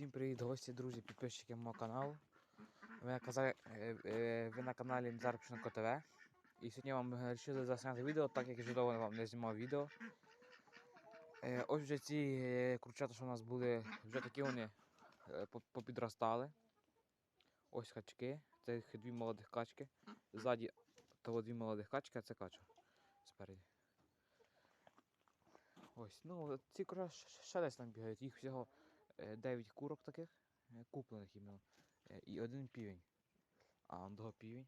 Всім привіт, гості, друзі, підписчики мого каналу. Ви на, каза- е, е, ви на каналі Назар Пшенко ТВ. І сьогодні вам вирішили засняти відео, так як я вже довго вам не знімав відео. Е, Ось вже ці курчата, що у нас були, вже такі вони попідростали. Ось качки, це дві молодих качки. Ззаді того дві молодих качки, а це кача спереді. Ось, ну ці ще десь там бігають, їх всього 9 курок таких, е, куплених іменно. е, І один півень. А он півень.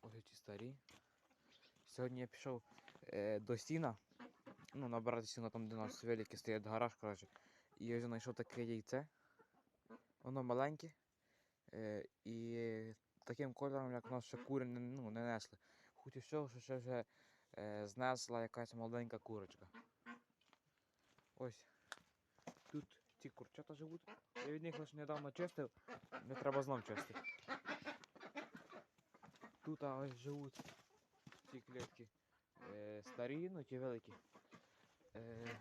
Ось ці старі. Сьогодні я пішов е, до сіна. Ну, набирати сіно там, де у нас великий стоять гараж, коротше. І я знайшов таке яйце. Воно маленьке. Е, і таким кольором, як у нас ще кури ну, не несли. Хоч і всього, що ще вже е, знесла якась маленька курочка. Ось. Тут ці курчата живуть. Я від них лише недавно чистив, не треба знов чистити. Тут а, ось живуть ці клітки. Е, старі, ну ті великі. Е.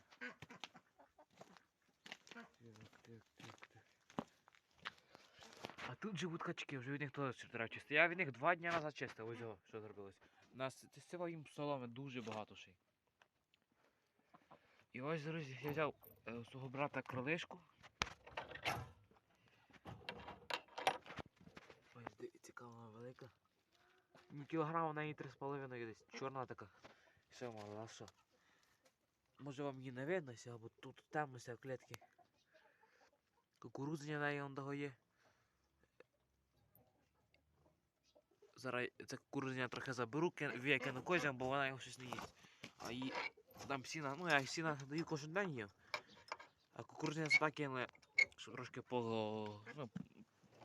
А тут живуть качки, вже від них теж треба чистити. Я від них два дні назад чистив, ось його, що зробилось. Нас цього їм соломи дуже багато ще. І ось, друзі, я взяв е, у свого брата кролишку. Ось дивіться, вона велика. Ну, Кілограм у неї 3,5 десь. Чорна така. Все мала, що? Може вам її не видно, ся, бо тут темнося в клітки. Кукурудзення в неї он є. Зараз це кукурудзення трохи заберу, ки- викину козям, бо вона його щось не їсть. А їй дам сіна, ну я сіна даю кожен день їм. А кукурудзення це так кинули, щоб трошки по, ну,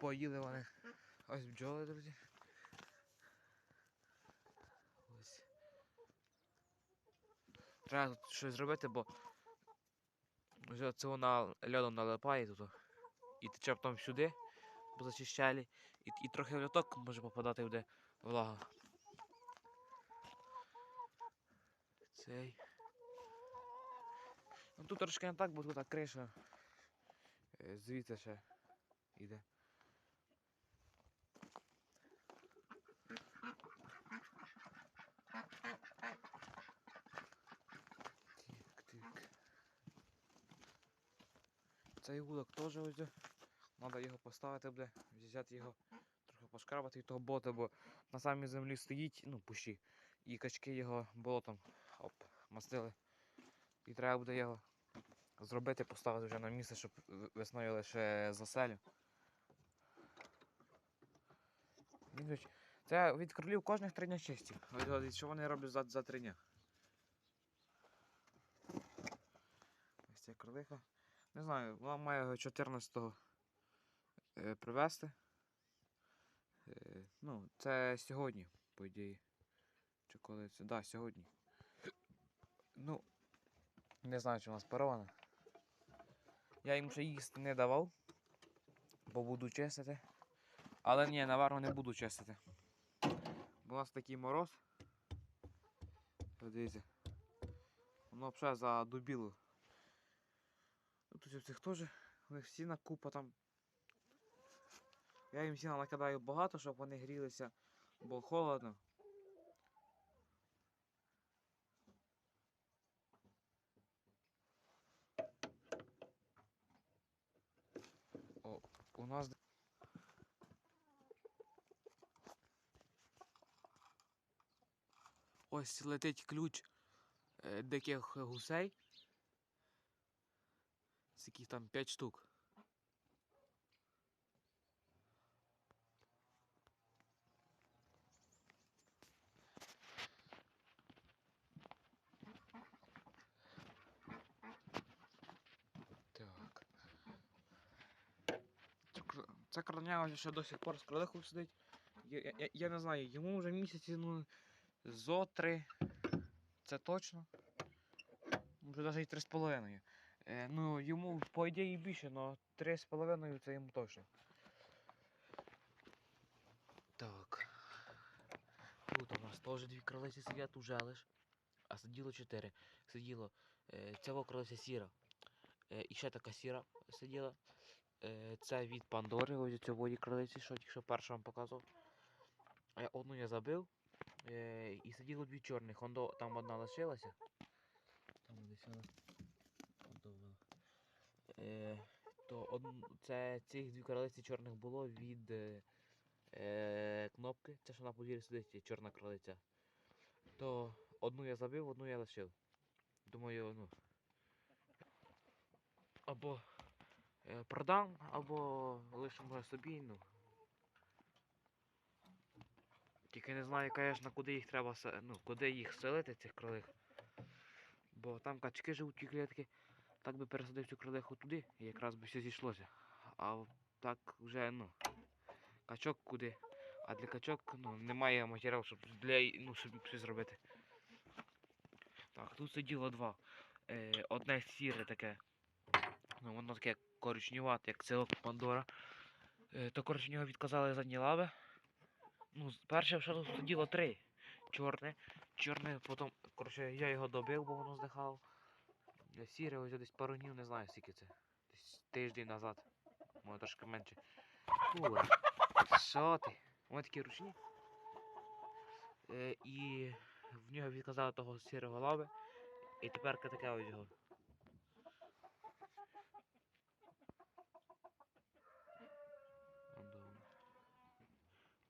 поїли вони. Ось бджоли, друзі. Ось. Треба тут щось зробити, бо це вона льодом налипає тут. І тече потім сюди, бо зачищали. І, і трохи в льоток може попадати буде влага. Цей. Ну тут трошки не так, бо тут криша. е, Звідси ще йде. Тик, тик. Цей вулик теж ось. Треба його поставити буде, взяти його, трохи пошкрабати від того бота, бо на самій землі стоїть, ну, пущі, і качки його болотом оп, мастили. І треба буде його зробити, поставити вже на місце, щоб весною лише заселю. Це від кролів кожних три дня чистів. Що вони роблять за, за три дня? Ось ця кролиха. Не знаю, вона має його 14-го е, привезти. Е, ну, це сьогодні, по ідеї. Чи коли це? Да, сьогодні. Ну, не знаю, чи вона спарована. Я їм ще їсти не давав, бо буду чистити. Але ні, наварно не буду чистити. У нас такий мороз. Подивіться. Воно взагалі задубіло. Ну, Тут у цих теж у них сіна купа там. Я їм сіна накидаю багато, щоб вони грілися, бо холодно. О, у нас. Ось летить ключ е, диких гусей. Скільки там 5 штук. Так. Це Це кроняга ще до сих пор з кролихом сидить. Я, я, я- я не знаю, йому вже місяці, ну, зо три. Це точно. Може навіть і три з половиною. Е, ну, йому, по ідеї, більше, але три з половиною це йому точно. Так. Тут у нас теж дві кролиці сидять, уже лиш. а сиділо чотири. Сиділо е, ця кролиця сіра. Е, і ще така сіра сиділа. Е, це від Пандори, ось цього кролиці, що тільки що перше вам показував. Е, одну я забив. Е, і сиділо дві чорних. Ондо, там одна лишилася. Там десь вона. То од... це цих дві кролиці чорних було від е, кнопки. Це що на подвір'ї сидить, чорна кролиця. То одну я забив, одну я лишив. Думаю, ну. Або продам, або лишимо собі, ну. Тільки не знаю, звісно, куди їх треба ну, куди їх селити, цих кролих. Бо там качки живуть ті клітки. Так би пересадив цю кролиху туди, і якраз би все зійшлося. А так вже, ну, качок куди. А для качок ну, немає матеріалу, щоб для ну, щоб щось зробити. Так, тут сиділо два. Е, одне сіре таке. Ну, воно таке коричневате, як цілок Пандора. Е, то коротше в нього відказали задні лави. Ну, перше тут сиділо три. Чорне. Чорне, потім, коротше, я його добив, бо воно здихало. Сіре ось десь пару днів, не знаю скільки це. Десь тиждень назад. Може трошки менше. Кура. Що ти? Вони такі ручні. Е, і в нього відказали того сірого лави. І тепер таке ось його. Ондо воно.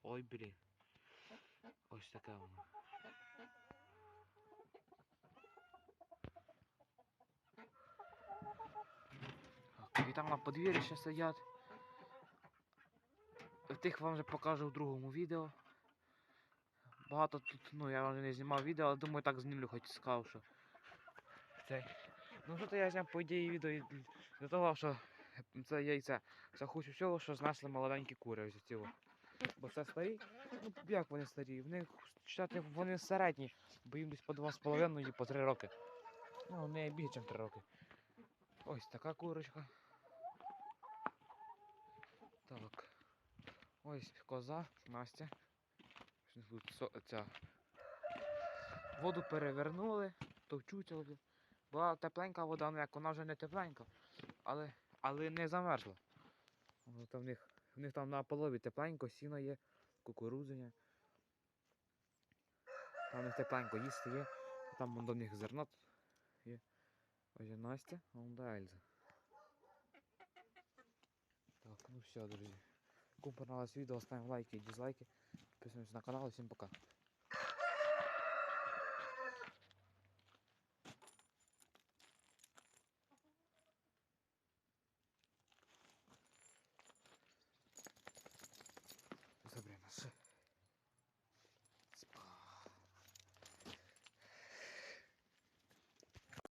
Ой, блін. Ось таке воно. І там на подвір'ї ще сидять. Тих вам вже покажу в другому відео. Багато тут, ну я вже не знімав відео, але думаю так знімлю, хоч сказав, що. Цей. Ну що то я зняв по ідеї відео для- того, що це яйце. Це хочу всього, що знесли молоденькі кури ось ці. Бо це старі. Ну як вони старі? В них читати вони середні, бо їм десь по два з половиною і по три роки. Ну, не більше, ніж три роки. Ось така курочка. Так. Ось коза, Настя. Ця. Воду перевернули, товчуться. Була тепленька вода, ну як вона вже не тепленька, але, але не замерзла. Там в них, в них там на полові тепленько, сіно є, кукурудзення. Там у них тепленько їсти є. Там до них зерно є. Ось є Настя, а вон де Ельза. Так, ну все, друзі. Кому понравилось відео, ставимо лайки і дизлайки. Підписуємося на канал, всім пока.